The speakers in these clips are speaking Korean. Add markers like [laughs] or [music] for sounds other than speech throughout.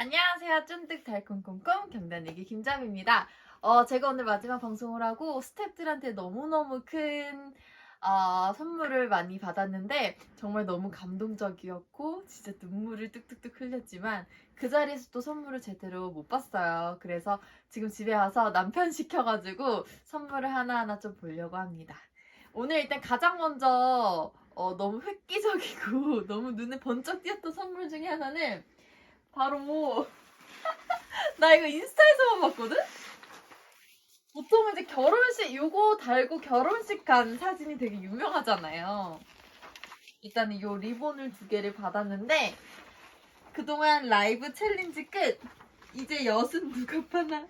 안녕하세요. 쫀득 달콤 꼼꼼 경단이기 김자비입니다. 어, 제가 오늘 마지막 방송을 하고 스태프들한테 너무너무 큰 어, 선물을 많이 받았는데 정말 너무 감동적이었고 진짜 눈물을 뚝뚝뚝 흘렸지만 그 자리에서 또 선물을 제대로 못 봤어요. 그래서 지금 집에 와서 남편 시켜가지고 선물을 하나하나 좀 보려고 합니다. 오늘 일단 가장 먼저 어, 너무 획기적이고 [laughs] 너무 눈에 번쩍 띄었던 선물 중에 하나는 바로 [laughs] 나 이거 인스타에서만 봤거든? 보통 이제 결혼식 요거 달고 결혼식 간 사진이 되게 유명하잖아요. 일단 은 요 리본을 두 개를 받았는데 그동안 라이브 챌린지 끝. 이제 엿은 누가 파나?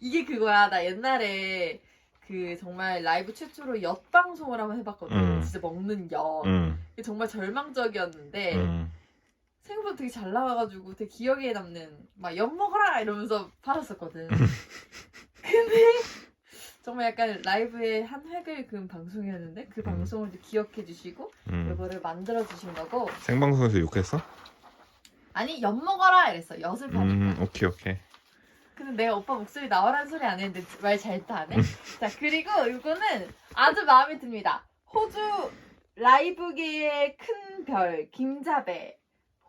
이게 그거야. 나 옛날에 그 정말 라이브 최초로 엿 방송을 한번 해봤거든. 음. 진짜 먹는 엿. 응, 이게 정말 절망적이었는데 응. 생각보다 되게 잘 나와가지고 되게 기억에 남는 막 엿 먹어라 이러면서 팔았었거든. [laughs] 근데 정말 약간 라이브의 한 획을 그은 방송이었는데 그 음. 방송을 또 기억해 주시고 응. 이거를 만들어 주신 거고 생방송에서 욕했어? 아니 엿 먹어라 이랬어 엿을 파니까 음, 오케이, 오케이. 근데 내가 오빠 목소리 나오라는 소리 안 했는데 말 잘 타네 자 그리고 이거는 아주 마음에 듭니다 호주 라이브계의 큰 별 김자배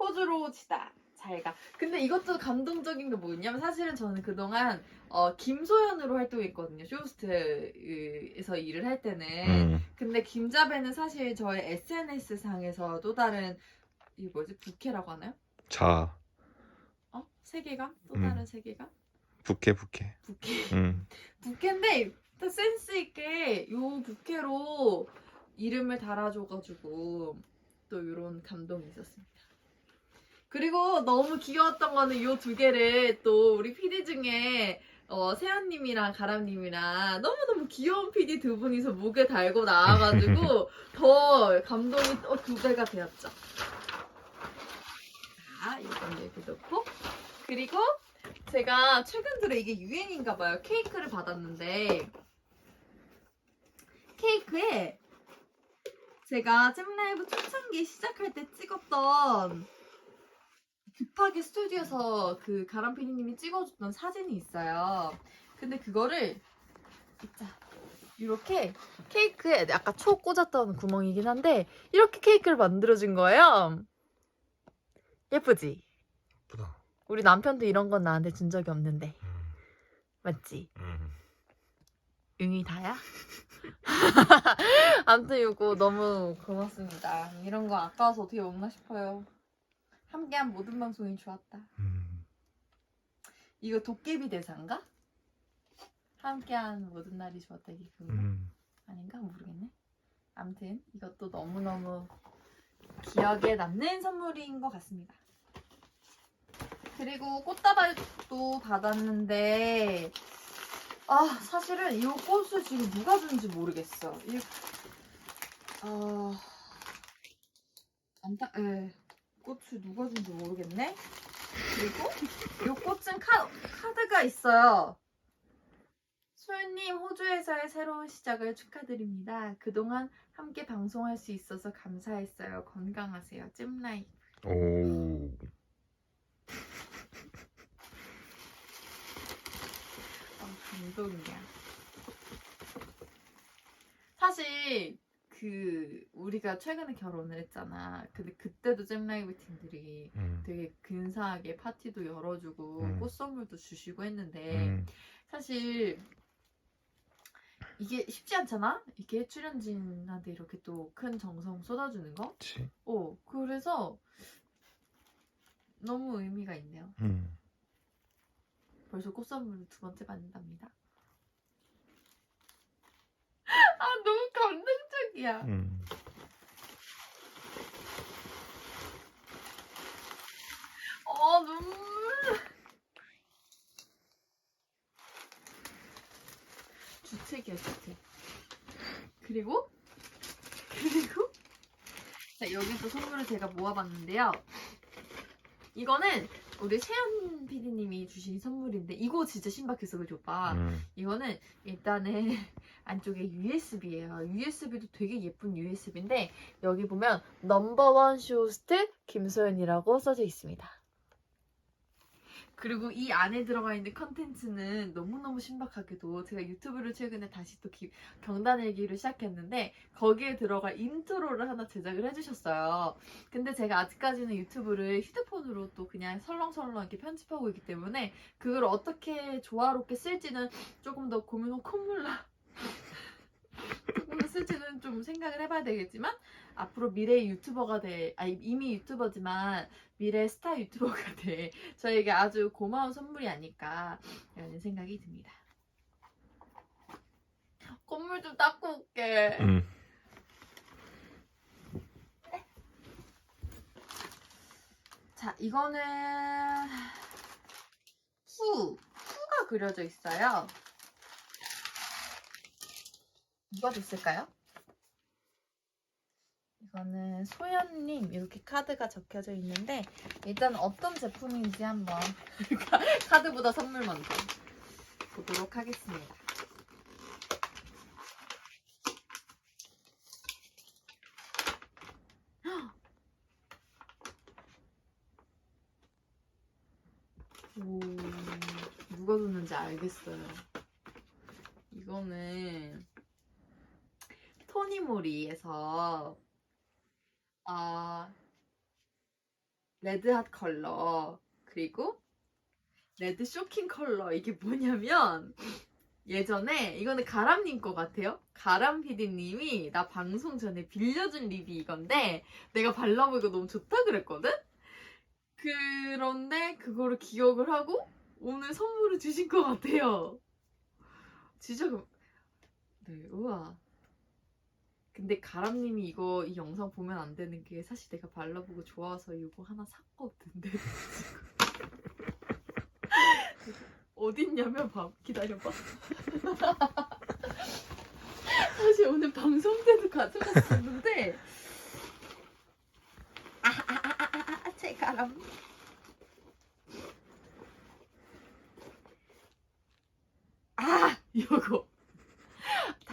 호주로 치다 잘가 근데 이것도 감동적인 게 뭐였냐면 사실은 저는 그동안 어, 김소연으로 활동했거든요 쇼호스트에서 일을 할 때는 응, 근데 김자배는 사실 저의 SNS 상에서 또 다른 이 뭐지 부캐라고 하나요? 자, 어? 세계관? 또 음. 다른 세계관? 부캐, 부캐. 부캐 응, 부캐인데 또 센스 있게 요 부캐로 이름을 달아줘가지고 또 이런 감동이 있었습니다. 그리고 너무 귀여웠던 거는 요두 개를 또 우리 PD 중에 어, 세연님이랑 가람님이랑 너무너무 귀여운 PD 두 분이서 목에 달고 나와가지고 [laughs] 더 감동이 또 두 배가 되었죠. 자, 이건 이렇게 넣고 그리고 제가 최근 들어 이게 유행인가 봐요. 케이크를 받았는데 케이크에 제가 잼라이브 초창기 시작할 때 찍었던 급하게 스튜디오에서 그 가람 PD님이 찍어줬던 사진이 있어요. 근데 그거를 자 이렇게 케이크에 아까 초 꽂았던 구멍이긴 한데 이렇게 케이크를 만들어준 거예요. 예쁘지? 예쁘다. 우리 남편도 이런 건 나한테 준 적이 없는데 응, 맞지? 응. 응이 다야? [laughs] 아무튼 이거 너무 고맙습니다. 이런 거 아까워서 어떻게 먹나 싶어요. 함께한 모든 방송이 좋았다. 응. 이거 도깨비 대사인가? 함께한 모든 날이 좋았다 이게 그건가? 응. 아닌가 모르겠네. 아무튼 이것도 너무 너무 기억에 남는 선물인 것 같습니다. 그리고 꽃다발도 받았는데 아 사실은 이 꽃을 지금 누가 준지 모르겠어. 이 아... 안타 에 꽃을 누가 준지 모르겠네. 그리고 이 꽃은 카, 카드가 있어요. 소연님 호주에서의 새로운 시작을 축하드립니다. 그동안 함께 방송할 수 있어서 감사했어요. 건강하세요. 잼라이. 오. 아, 감동이야. 사실 그 우리가 최근에 결혼을 했잖아. 근데 그때도 잼라이브 팀들이 응, 되게 근사하게 파티도 열어주고 음. 꽃 선물도 주시고 했는데 응. 사실 이게 쉽지 않잖아. 이게 출연진한테 이렇게 또 큰 정성 쏟아주는 거. 그치. 어 그래서 너무 의미가 있네요. 응. 벌써 꽃 선물을 두 번째 받는답니다. 아 너무 감동적이야. 응. 어 눈물. 주책이야 주책. 그리고 그리고 자 여기 또 선물을 제가 모아봤는데요. 이거는 우리 세연 PD님이 주신 선물인데 이거 진짜 신박했어 그죠 오빠? 응. 이거는 일단은 안쪽에 USB예요. USB도 되게 예쁜 USB인데 여기 보면 넘버원 쇼호스트 김소연이라고 써져 있습니다. 그리고 이 안에 들어가 있는 컨텐츠는 너무너무 신박하게도 제가 유튜브를 최근에 다시 또 기- 경단일기를 시작했는데 거기에 들어갈 인트로를 하나 제작을 해주셨어요. 근데 제가 아직까지는 유튜브를 휴대폰으로 또 그냥 설렁설렁 이렇게 편집하고 있기 때문에 그걸 어떻게 조화롭게 쓸지는 조금 더 고민, 어, 콧물 나. 조금 더 쓸지는 좀 생각을 해봐야 되겠지만 앞으로 미래의 유튜버가 돼, 아니 이미 유튜버지만 미래 스타 유튜버가 돼 저에게 아주 고마운 선물이 아닐까라는 생각이 듭니다. 콧물 좀 닦고 올게. 음. 자, 이거는 후, 후가 그려져 있어요. 누가 줬을까요? 이거는 소연님 이렇게 카드가 적혀져 있는데 일단 어떤 제품인지 한번 [laughs] 카드보다 선물 먼저 보도록 하겠습니다. [gasps] 오, 누가 줬는지 알겠어요. 이거는 토니모리에서 아 레드핫 컬러 그리고 레드 쇼킹 컬러 이게 뭐냐면 예전에 이거는 가람님 거 같아요. 가람 PD님이 나 방송 전에 빌려준 립이 이건데 내가 발라보고 너무 좋다 그랬거든. 그런데 그거를 기억을 하고 오늘 선물을 주신 것 같아요. 진짜 그... 네, 우와. 근데 가람님이 이거 이 영상 보면 안 되는 게 사실 내가 발라보고 좋아서 이거 하나 샀거든. 내 [laughs] 어딨냐면 봐 기다려봐. [laughs] 사실 오늘 방송 때도 가져갔었는데 아아아아아 제 가람. 아 이거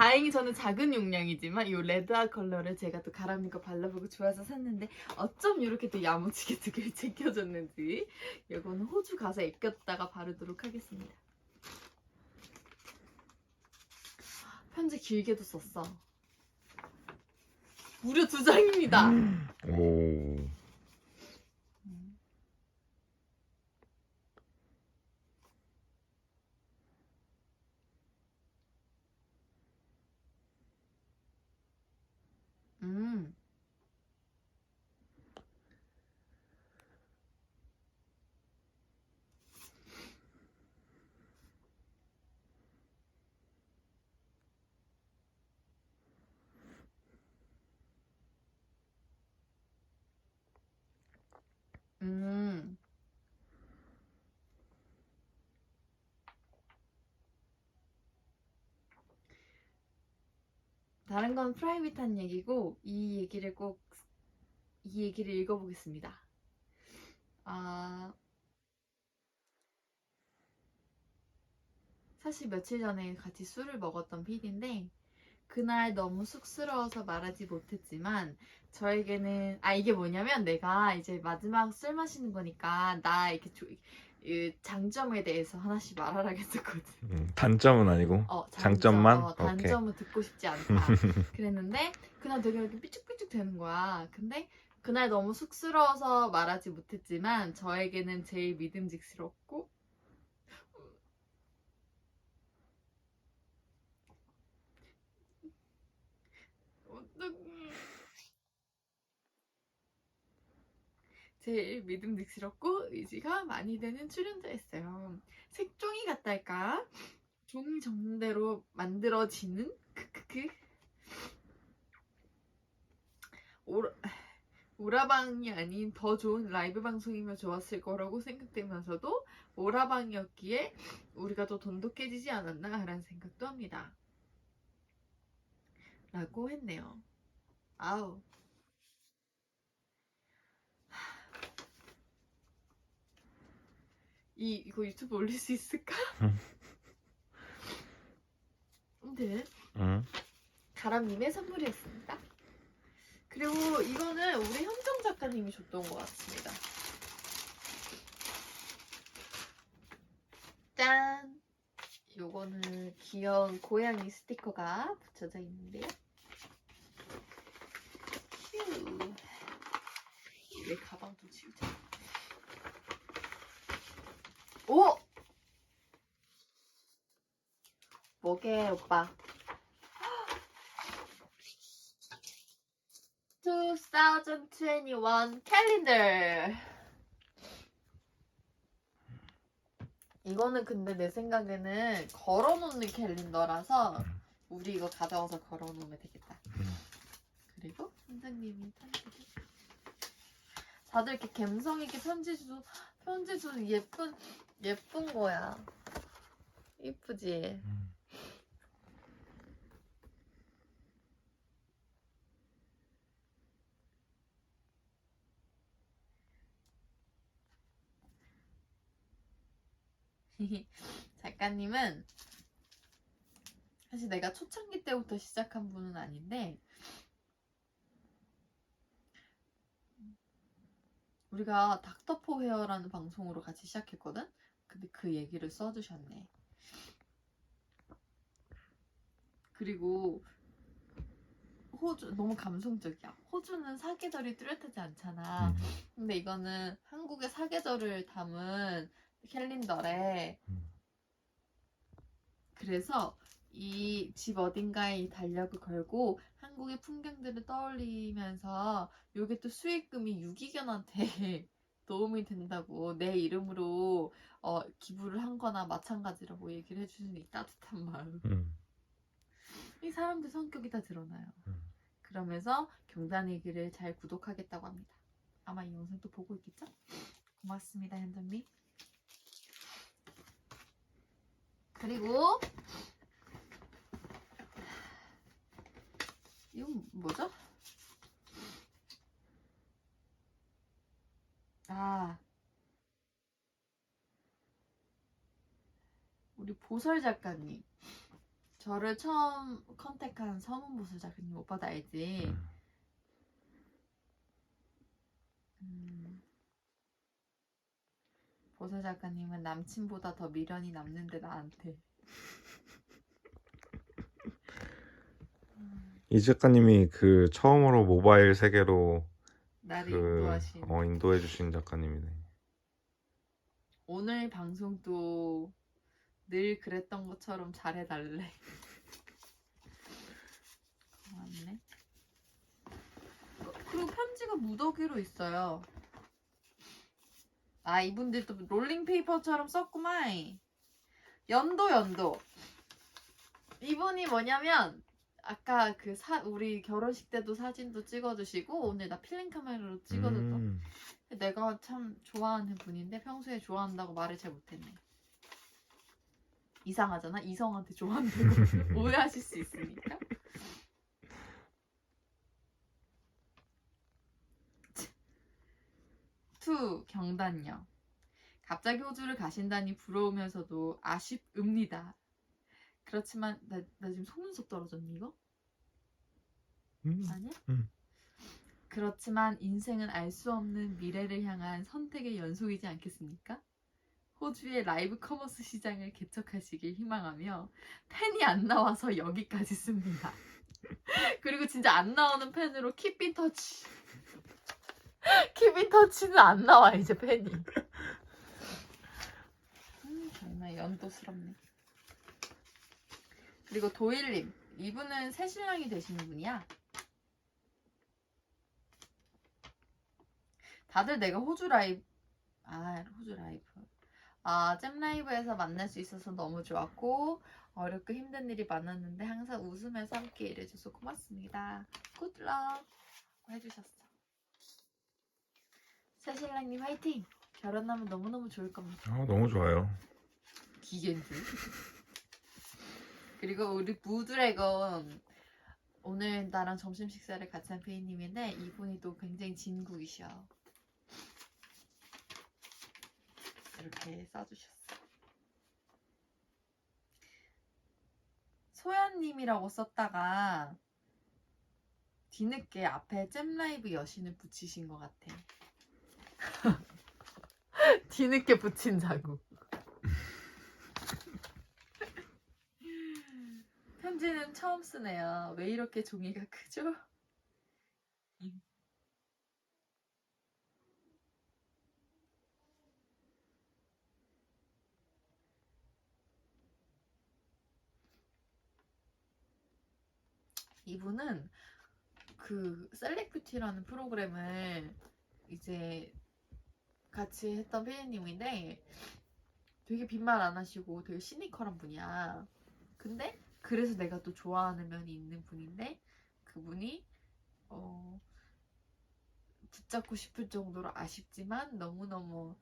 다행히 저는 작은 용량이지만 이 레드아 컬러를 제가 또 가람님 거 발라보고 좋아서 샀는데 어쩜 이렇게 또 야무지게 두 개를 [laughs] 챙겨줬는지 이거는 호주 가서 아꼈다가 바르도록 하겠습니다. 편지 길게도 썼어. 무려 두 장입니다. 오. 음. 음. 다른 건 프라이빗한 얘기고 이 얘기를 꼭 이 얘기를 읽어보겠습니다. 아 사실 며칠 전에 같이 술을 먹었던 PD인데 그날 너무 쑥스러워서 말하지 못했지만 저에게는 아 이게 뭐냐면 내가 이제 마지막 술 마시는 거니까 나 이렇게 조, 이 장점에 대해서 하나씩 말하라겠었거든. 음, 단점은 아니고. 어, 장점 만? 어, 단점은 듣고 싶지 않다. [laughs] 그랬는데 그날 되게 이렇게 삐죽삐죽 되는 거야. 근데 그날 너무 쑥스러워서 말하지 못했지만 저에게는 제일 믿음직스럽고 어떡해. 제일 믿음직스럽고 의지가 많이 되는 출연자였어요. 색종이 같달까? 종이 정대로 만들어지는 크크크 오라, 오라방이 아닌 더 좋은 라이브 방송이면 좋았을 거라고 생각되면서도 오라방이었기에 우리가 더 돈독해지지 않았나 라는 생각도 합니다. 라고 했네요. 아우. 이, 이거 유튜브 올릴 수 있을까? [laughs] 네. 음. 가람님의 선물이었습니다. 그리고 이거는 우리 현정 작가님이 줬던 것 같습니다. 짠! 요거는 귀여운 고양이 스티커가 붙여져 있는데요. 휴. 내 가방 좀 치우자. 오! 뭐게, 오빠? [gasps] 2021 캘린더. 이거는 근데 내 생각에는 걸어놓는 캘린더라서 우리 이거 가져와서 걸어놓으면 되겠다. 음. 그리고 선생님이 편지를 다들 이렇게 감성 있게 편지도 편지도 예쁜 예쁜 거야. 이쁘지? 음. [laughs] 작가님은 사실 내가 초창기 때부터 시작한 분은 아닌데 우리가 닥터포 헤어라는 방송으로 같이 시작했거든? 근데 그 얘기를 써주셨네. 그리고 호주 너무 감성적이야. 호주는 사계절이 뚜렷하지 않잖아. 음. 근데 이거는 한국의 사계절을 담은 캘린더래. 음. 그래서 이 집 어딘가에 이 달력을 걸고 한국의 풍경들을 떠올리면서 요게 또 수익금이 유기견한테 도움이 된다고 내 이름으로 어, 기부를 한 거나 마찬가지라고 얘기를 해주는 이 따뜻한 마음. 음. 이 사람들 성격이 다 드러나요. 음. 그러면서 경단 얘기를 잘 구독하겠다고 합니다. 아마 이 영상 또 보고 있겠죠? 고맙습니다, 현정님. 그리고 이건 뭐죠? 아 우리 보설 작가님 저를 처음 컨택한 서문 보설 작가님 오빠도 알지? 음. 음. 보설 작가님은 남친보다 더 미련이 남는데 나한테 음, 이 작가님이 그 처음으로 모바일 세계로 나를 그 인도하신 어, 인도해 주신 작가님이네. 오늘 방송도 늘 그랬던 것처럼 잘해달래. [laughs] 고맙네. 어, 그리고 편지가 무더기로 있어요. 아 이분들도 롤링페이퍼처럼 썼구만. 연도 연도. 이분이 뭐냐면 아까 그 사 우리 결혼식 때도 사진도 찍어주시고 오늘 나 필름 카메라로 찍어줬던 음. 내가 참 좋아하는 분인데 평소에 좋아한다고 말을 잘 못했네. 이상하잖아. 이성한테 좋아한다고 [laughs] 오해하실 수 있으니까. 투 경단녀. 갑자기 호주를 가신다니 부러우면서도 아쉽읍니다. 그렇지만 나, 나 지금 속눈썹 떨어졌니 이거? 음. 아니야? 음. 그렇지만 인생은 알 수 없는 미래를 향한 선택의 연속이지 않겠습니까? 호주의 라이브 커머스 시장을 개척하시길 희망하며 펜이 안 나와서 여기까지 씁니다. [laughs] 그리고 진짜 안 나오는 펜으로 킵인 터치. 킵인 터치는 안 나와 이제 펜이. [laughs] 음, 정말 연도스럽네. 그리고 도일님 이분은 새 신랑이 되시는 분이야. 다들 내가 호주 라이브 아 호주 라이브. 아 잼 라이브에서 만날 수 있어서 너무 좋았고 어렵고 힘든 일이 많았는데 항상 웃으면서 함께 일해줘서 고맙습니다. 굿럭 해주셨어. 새 신랑님 화이팅! 결혼하면 너무너무 좋을 겁니다. 아, 너무 좋아요. 기겐들 그리고 우리 무드래곤. 오늘 나랑 점심 식사를 같이 한 페이님인데 이분이 또 굉장히 진국이셔. 이렇게 써주셨어. 소연님이라고 썼다가 뒤늦게 앞에 잼라이브 여신을 붙이신 것 같아. [laughs] 뒤늦게 붙인 자국 편지는 처음 쓰네요. 왜 이렇게 종이가 크죠? 음. 이분은 그 셀렉뷰티라는 프로그램을 이제 같이 했던 피디님인데 되게 빈말 안 하시고 되게 시니컬한 분이야. 근데 그래서 내가 또 좋아하는 면이 있는 분인데 그분이 어 붙잡고 싶을 정도로 아쉽지만 너무너무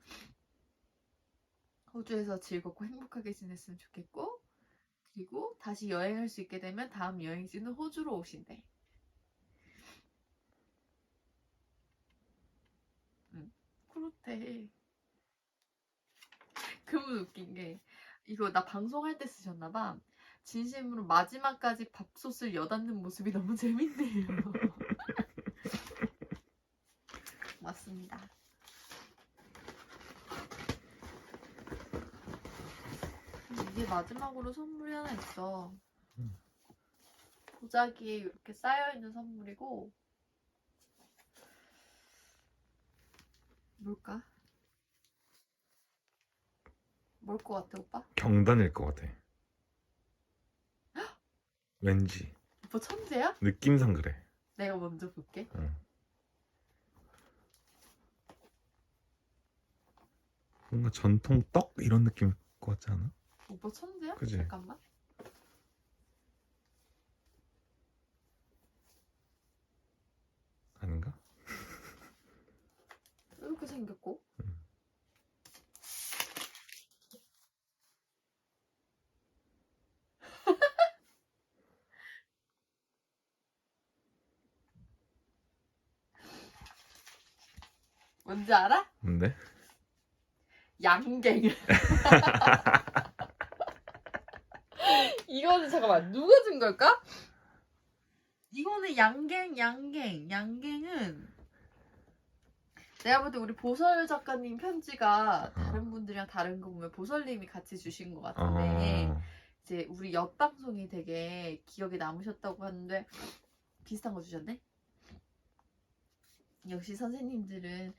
호주에서 즐겁고 행복하게 지냈으면 좋겠고 그리고 다시 여행할 수 있게 되면 다음 여행지는 호주로 오신대. 응, 그렇대. [laughs] 그분 웃긴 게 이거 나 방송할 때 쓰셨나봐. 진심으로 마지막까지 밥솥을 여닫는 모습이 너무 재밌네요. [laughs] 맞습니다. 이게 마지막으로 선물이 하나 있어. 음. 도자기에 이렇게 쌓여있는 선물이고 뭘까? 뭘 것 같아 오빠? 경단일 것 같아. 왠지 오빠 천재야? 느낌상 그래. 내가 먼저 볼게. 응. 뭔가 전통 떡 이런 느낌일 것 같지 않아? 오빠 천재야? 그지? 잠깐만. 아닌가? 이렇게 생겼고. 뭔지 알아? 뭔데? 양갱. [laughs] 이거는 잠깐만 누가 준 걸까? 이거는 양갱, 양갱, 양갱은 내가 볼 때 우리 보설 작가님 편지가 다른 분들이랑 다른 거 보면 보설님이 같이 주신 것 같은데 어... 이제 우리 옆 방송이 되게 기억에 남으셨다고 하는데 비슷한 거 주셨네. 역시 선생님들은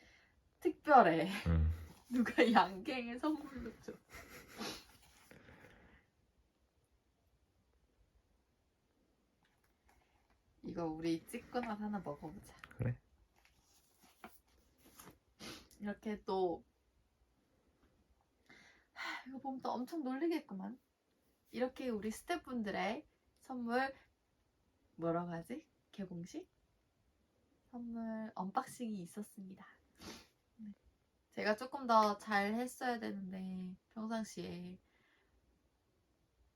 특별해. 응. [laughs] 누가 양갱에 선물로 줘. [laughs] 이거 우리 찍고 나서 하나 먹어보자. 그래. 이렇게 또 하, 이거 보면 또 엄청 놀리겠구만. 이렇게 우리 스태프분들의 선물 뭐라고 하지? 개봉식? 선물 언박싱이 있었습니다. 네. 제가 조금 더 잘 했어야 되는데 평상시에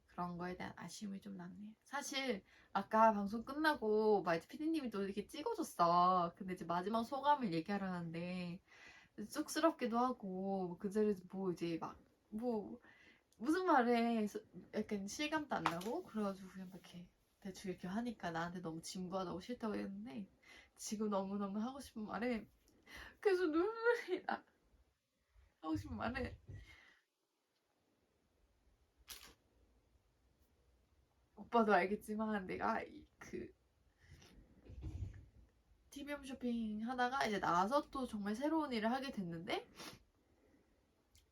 그런 거에 대한 아쉬움이 좀 남네요. 사실 아까 방송 끝나고 마이트 PD님이 또 이렇게 찍어줬어. 근데 이제 마지막 소감을 얘기하라는데 쑥스럽기도 하고 그 자리에서 뭐 이제 막 뭐 무슨 말에 서- 약간 실감도 안 나고 그래가지고 그냥 막 이렇게 대충 이렇게 하니까 나한테 너무 진부하다고 싫다고 했는데 지금 너무너무 하고 싶은 말에 계속 눈물이 나. 하고 싶은 말은 오빠도 알겠지만 내가 이- 그 TVM 쇼핑 하다가 이제 나와서 또 정말 새로운 일을 하게 됐는데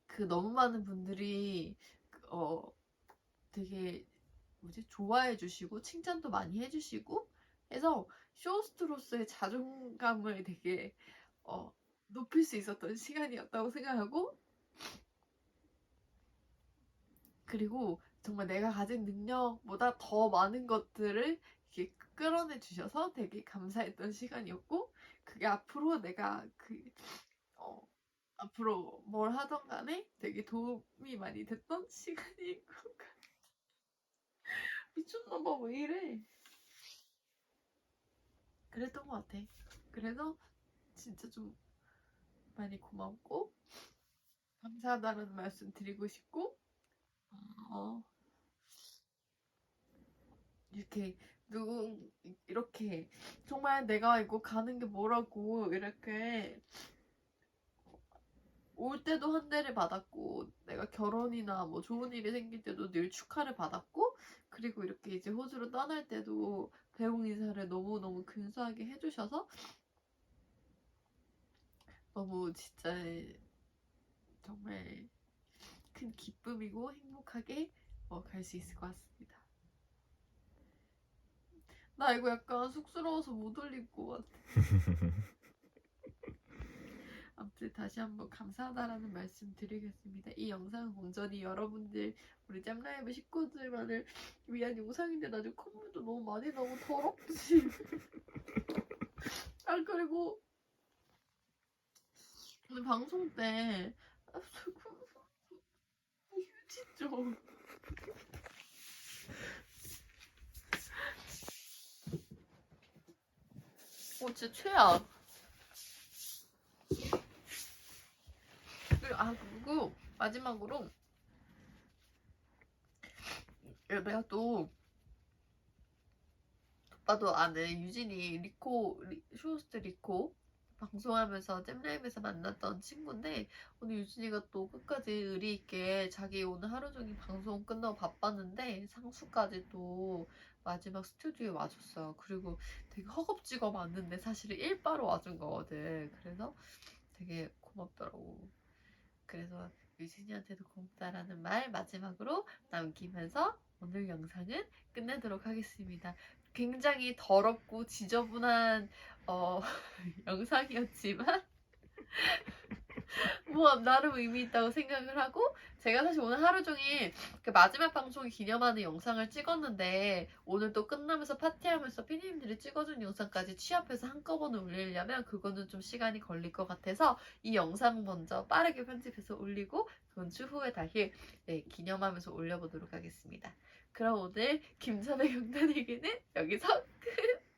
그 너무 많은 분들이 그, 어 되게 뭐지? 좋아해 주시고 칭찬도 많이 해주시고 해서 쇼호스트로서의 자존감을 되게 어 높일 수 있었던 시간이었다고 생각하고 그리고 정말 내가 가진 능력보다 더 많은 것들을 이렇게 끌어내 주셔서 되게 감사했던 시간이었고 그게 앞으로 내가 그 어, 앞으로 뭘 하던 간에 되게 도움이 많이 됐던 [laughs] 시간인 것 같아. 미쳤나봐 왜 이래? 그랬던 것 같아. 그래서 진짜 좀 많이 고맙고 감사하다는 말씀 드리고 싶고 어, 이렇게 누구 이렇게 정말 내가 이거 가는 게 뭐라고 이렇게 올 때도 한 대를 받았고 내가 결혼이나 뭐 좋은 일이 생길 때도 늘 축하를 받았고 그리고 이렇게 이제 호주로 떠날 때도 배웅 인사를 너무너무 근소하게 해주셔서 너무 진짜 정말 큰 기쁨이고 행복하게 어, 갈 수 있을 것 같습니다. 나 이거 약간 쑥스러워서 못 올릴 것 같아. [laughs] 아무튼 다시 한번 감사하다라는 말씀 드리겠습니다. 이 영상은 온전히 여러분들 우리 짬라이브 식구들만을 위한 영상인데 나 지금 콧물도 너무 많이 나고 더럽지. [laughs] 아 그리고 오늘 방송 때 아, 자꾸 휴지 좀. 어 진짜 최악. 그리고 아 그리고 마지막으로 내가 또 오빠도 아는 유진이 리코 리, 쇼호스트 리코 방송하면서 잼라임에서 만났던 친구인데 오늘 유진이가 또 끝까지 의리 있게 자기 오늘 하루 종일 방송 끝나고 바빴는데 상수까지 또 마지막 스튜디오에 와줬어요. 그리고 되게 허겁지겁 왔는데 사실은 일바로 와준 거거든. 그래서 되게 고맙더라고. 그래서 유진이한테도 고맙다라는 말 마지막으로 남기면서 오늘 영상은 끝내도록 하겠습니다. 굉장히 더럽고 지저분한 어, [laughs] 영상이었지만 [laughs] 뭐 나름 의미 있다고 생각을 하고 제가 사실 오늘 하루 종일 그 마지막 방송 기념하는 영상을 찍었는데 오늘 또 끝나면서 파티하면서 피디님들이 찍어준 영상까지 취합해서 한꺼번에 올리려면 그거는 좀 시간이 걸릴 것 같아서 이 영상 먼저 빠르게 편집해서 올리고 그건 추후에 다시 네, 기념하면서 올려보도록 하겠습니다. 그럼 오늘 김선의 경단 얘기는 여기서 끝!